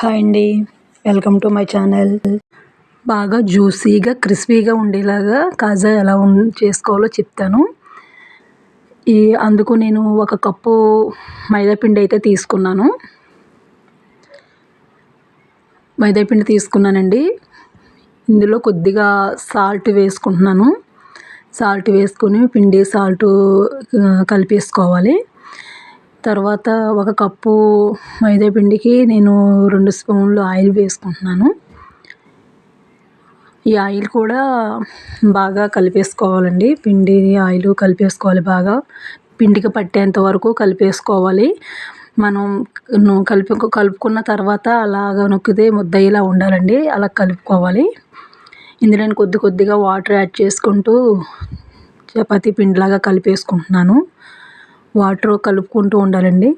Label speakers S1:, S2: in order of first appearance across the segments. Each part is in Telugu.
S1: హాయ్ అండి వెల్కమ్ టు మై ఛానల్ బాగా జ్యూసీగా క్రిస్పీగా ఉండేలాగా కాజా ఎలా చేసుకోవాలో చెప్తాను ఈ అందుకు నేను ఒక కప్పు మైదాపిండి అయితే తీసుకున్నాను మైదాపిండి తీసుకున్నానండి ఇందులో కొద్దిగా సాల్ట్ వేసుకుంటున్నాను సాల్ట్ వేసుకొని పిండి సాల్ట్ కలిపేసుకోవాలి తర్వాత ఒక కప్పు మైదా పిండికి నేను రెండు స్పూన్లు ఆయిల్ వేసుకుంటున్నాను ఈ ఆయిల్ కూడా బాగా కలిపేసుకోవాలండి పిండి ఆయిల్ కలిపేసుకోవాలి బాగా పిండికి పట్టేంత వరకు కలిపేసుకోవాలి మనం కలిపి కలుపుకున్న తర్వాత అలాగ నొక్కితే ముద్ద ఇలా ఉండాలండి అలా కలుపుకోవాలి ఇందులో కొద్ది కొద్దిగా వాటర్ యాడ్ చేసుకుంటూ చపాతీ పిండిలాగా కలిపేసుకుంటున్నాను వాటర్ కలుపుకుంటూ ఉండాలండి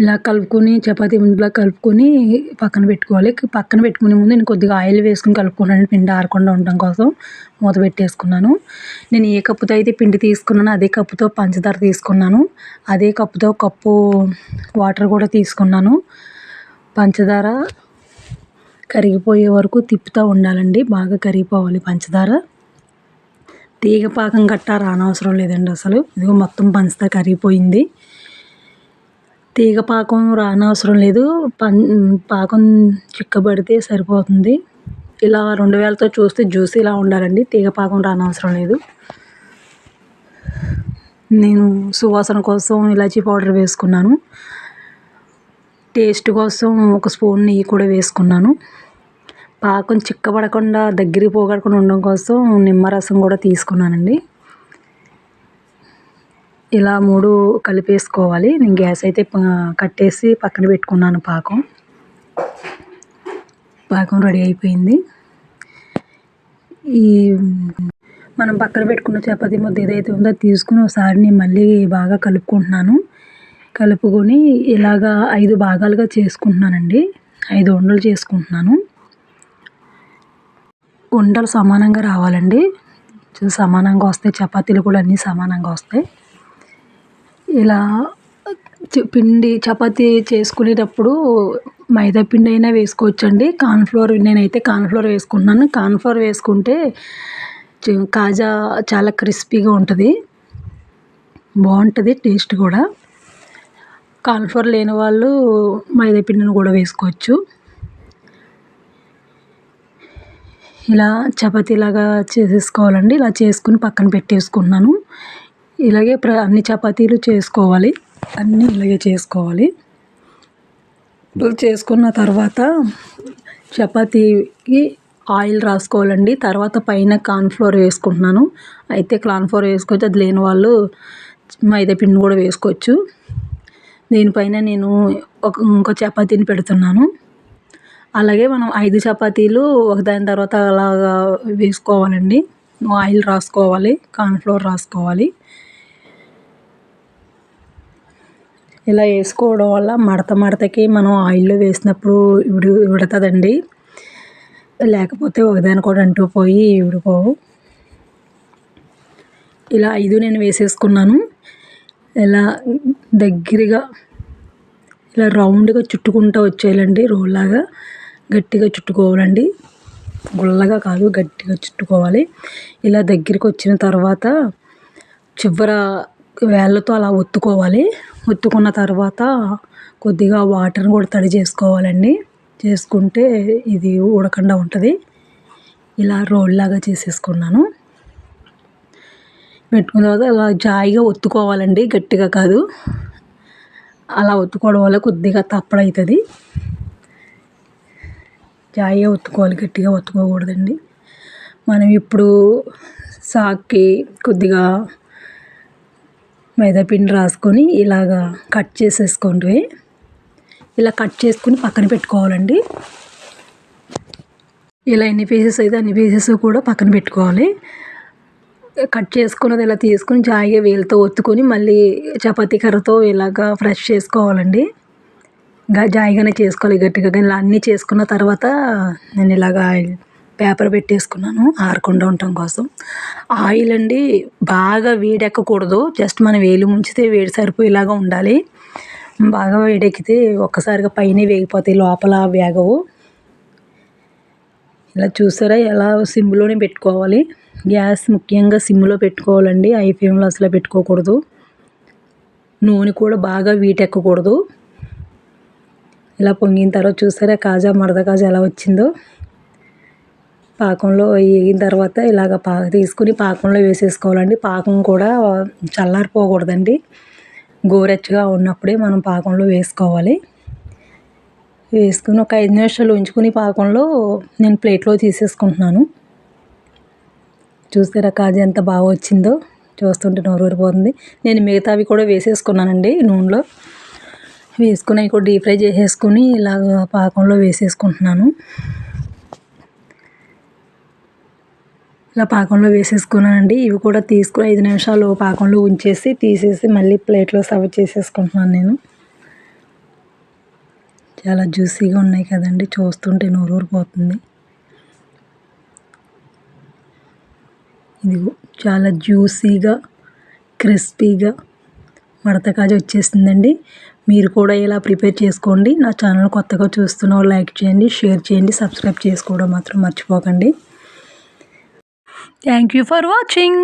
S1: ఇలా కలుపుకొని చపాతి ముందులా కలుపుకొని పక్కన పెట్టుకోవాలి పక్కన పెట్టుకునే ముందు నేను కొద్దిగా ఆయిల్ వేసుకుని కలుపుకున్నాను పిండి ఆరకుండా ఉండడం కోసం మూత పెట్టేసుకున్నాను నేను ఏ కప్పుతో అయితే పిండి తీసుకున్నానో అదే కప్పుతో పంచదార తీసుకున్నాను అదే కప్పుతో కప్పు వాటర్ కూడా తీసుకున్నాను పంచదార కరిగిపోయే వరకు తిప్పుతూ ఉండాలండి బాగా కరిగిపోవాలి పంచదార తీగ పాకం గట్టా రానవసరం లేదండి అసలు ఇదిగో మొత్తం పంచదార కరిగిపోయింది తీగ పాకం రానవసరం లేదు పం పాకం చిక్కబడితే సరిపోతుంది ఇలా రెండు వేలతో చూస్తే జ్యూస్ ఇలా ఉండాలండి తీగ పాకం రానవసరం లేదు నేను సువాసన కోసం ఇలాచీ పౌడర్ వేసుకున్నాను టేస్ట్ కోసం ఒక స్పూన్ నెయ్యి కూడా వేసుకున్నాను పాకం చిక్కబడకుండా దగ్గరికి పోగడకుండా ఉండడం కోసం నిమ్మరసం కూడా తీసుకున్నానండి ఇలా మూడు కలిపేసుకోవాలి నేను గ్యాస్ అయితే కట్టేసి పక్కన పెట్టుకున్నాను పాకం పాకం రెడీ అయిపోయింది ఈ మనం పక్కన పెట్టుకున్న చపాతి ముద్ద ఏదైతే ఉందో తీసుకుని ఒకసారి నేను మళ్ళీ బాగా కలుపుకుంటున్నాను కలుపుకొని ఇలాగా ఐదు భాగాలుగా చేసుకుంటున్నానండి ఐదు వండలు చేసుకుంటున్నాను ఉండలు సమానంగా రావాలండి సమానంగా వస్తాయి చపాతీలు కూడా అన్నీ సమానంగా వస్తాయి ఇలా పిండి చపాతీ చేసుకునేటప్పుడు మైదా పిండి అయినా వేసుకోవచ్చండి కార్న్ఫ్లోర్ నేనైతే కార్న్ఫ్లోర్ వేసుకున్నాను కార్న్ఫ్లోర్ వేసుకుంటే కాజా చాలా క్రిస్పీగా ఉంటుంది బాగుంటుంది టేస్ట్ కూడా కార్న్ఫ్లోర్ లేని వాళ్ళు మైదా పిండిని కూడా వేసుకోవచ్చు ఇలా చపాతీలాగా చేసేసుకోవాలండి ఇలా చేసుకుని పక్కన పెట్టేసుకున్నాను ఇలాగే ప్ర అన్ని చపాతీలు చేసుకోవాలి అన్నీ ఇలాగే చేసుకోవాలి చేసుకున్న తర్వాత చపాతీకి ఆయిల్ రాసుకోవాలండి తర్వాత పైన కార్న్ఫ్లోర్ వేసుకుంటున్నాను అయితే కార్న్ఫ్లోర్ వేసుకోవచ్చు అది లేని వాళ్ళు మైదా పిండి కూడా వేసుకోవచ్చు దీనిపైన నేను ఒక ఇంకో చపాతీని పెడుతున్నాను అలాగే మనం ఐదు చపాతీలు ఒకదాని తర్వాత అలాగా వేసుకోవాలండి ఆయిల్ రాసుకోవాలి కార్న్ఫ్లోర్ రాసుకోవాలి ఇలా వేసుకోవడం వల్ల మడత మడతకి మనం ఆయిల్లో వేసినప్పుడు ఇవిడు విడుతుందండి లేకపోతే ఒకదాని కూడా అంటూ పోయి విడిపోవు ఇలా ఐదు నేను వేసేసుకున్నాను ఇలా దగ్గరగా ఇలా రౌండ్గా చుట్టుకుంటూ వచ్చేయాలండి రోల్లాగా గట్టిగా చుట్టుకోవాలండి గుల్లగా కాదు గట్టిగా చుట్టుకోవాలి ఇలా దగ్గరికి వచ్చిన తర్వాత చివర వేళ్ళతో అలా ఒత్తుకోవాలి ఒత్తుకున్న తర్వాత కొద్దిగా వాటర్ని కూడా తడి చేసుకోవాలండి చేసుకుంటే ఇది ఉడకుండా ఉంటుంది ఇలా రోల్లాగా చేసేసుకున్నాను పెట్టుకున్న తర్వాత అలా జాయిగా ఒత్తుకోవాలండి గట్టిగా కాదు అలా ఒత్తుకోవడం వల్ల కొద్దిగా తప్పడవుతుంది జాయిగా ఒత్తుకోవాలి గట్టిగా ఒత్తుకోకూడదండి మనం ఇప్పుడు సాక్కి కొద్దిగా పిండి రాసుకొని ఇలాగా కట్ చేసేసుకోండి ఇలా కట్ చేసుకుని పక్కన పెట్టుకోవాలండి ఇలా ఎన్ని పీసెస్ అయితే అన్ని పీసెస్ కూడా పక్కన పెట్టుకోవాలి కట్ చేసుకున్నది ఇలా తీసుకుని జాయిగా వేలుతో ఒత్తుకొని మళ్ళీ చపాతీ కర్రతో ఇలాగా ఫ్రెష్ చేసుకోవాలండి జాయిగానే చేసుకోవాలి గట్టిగా ఇలా అన్నీ చేసుకున్న తర్వాత నేను ఇలాగా పేపర్ పెట్టేసుకున్నాను ఆరకుండా ఉండటం కోసం ఆయిల్ అండి బాగా వేడెక్కకూడదు జస్ట్ మనం వేలు ముంచితే వేడి సరిపోయేలాగా ఉండాలి బాగా వేడెక్కితే ఒక్కసారిగా పైన వేగిపోతాయి లోపల వేగవు ఇలా చూసారా ఎలా సిమ్లోనే పెట్టుకోవాలి గ్యాస్ ముఖ్యంగా సిమ్లో పెట్టుకోవాలండి ఐ ఫ్లేమ్లో అసలు పెట్టుకోకూడదు నూనె కూడా బాగా వీటెక్కకూడదు ఇలా పొంగిన తర్వాత చూసారా కాజా మరద కాజా ఎలా వచ్చిందో పాకంలో వేగిన తర్వాత ఇలాగ పా తీసుకుని పాకంలో వేసేసుకోవాలండి పాకం కూడా చల్లారిపోకూడదండి గోరెచ్చగా ఉన్నప్పుడే మనం పాకంలో వేసుకోవాలి వేసుకుని ఒక ఐదు నిమిషాలు ఉంచుకుని పాకంలో నేను ప్లేట్లో తీసేసుకుంటున్నాను రా కాజా ఎంత బాగా వచ్చిందో చూస్తుంటే నోరు ఊరిపోతుంది నేను మిగతావి కూడా వేసేసుకున్నానండి నూనెలో వేసుకుని ఇంకో డీప్ ఫ్రై చేసేసుకుని ఇలాగ పాకంలో వేసేసుకుంటున్నాను ఇలా పాకంలో వేసేసుకున్నానండి ఇవి కూడా తీసుకుని ఐదు నిమిషాలు పాకంలో ఉంచేసి తీసేసి మళ్ళీ ప్లేట్లో సర్వ్ చేసేసుకుంటున్నాను నేను చాలా జ్యూసీగా ఉన్నాయి కదండి చూస్తుంటే నోరూరు పోతుంది చాలా జ్యూసీగా క్రిస్పీగా మడత కాజ వచ్చేసిందండి మీరు కూడా ఇలా ప్రిపేర్ చేసుకోండి నా ఛానల్ కొత్తగా చూస్తున్న లైక్ చేయండి షేర్ చేయండి సబ్స్క్రైబ్ చేసుకోవడం మాత్రం మర్చిపోకండి థ్యాంక్ యూ ఫర్ వాచింగ్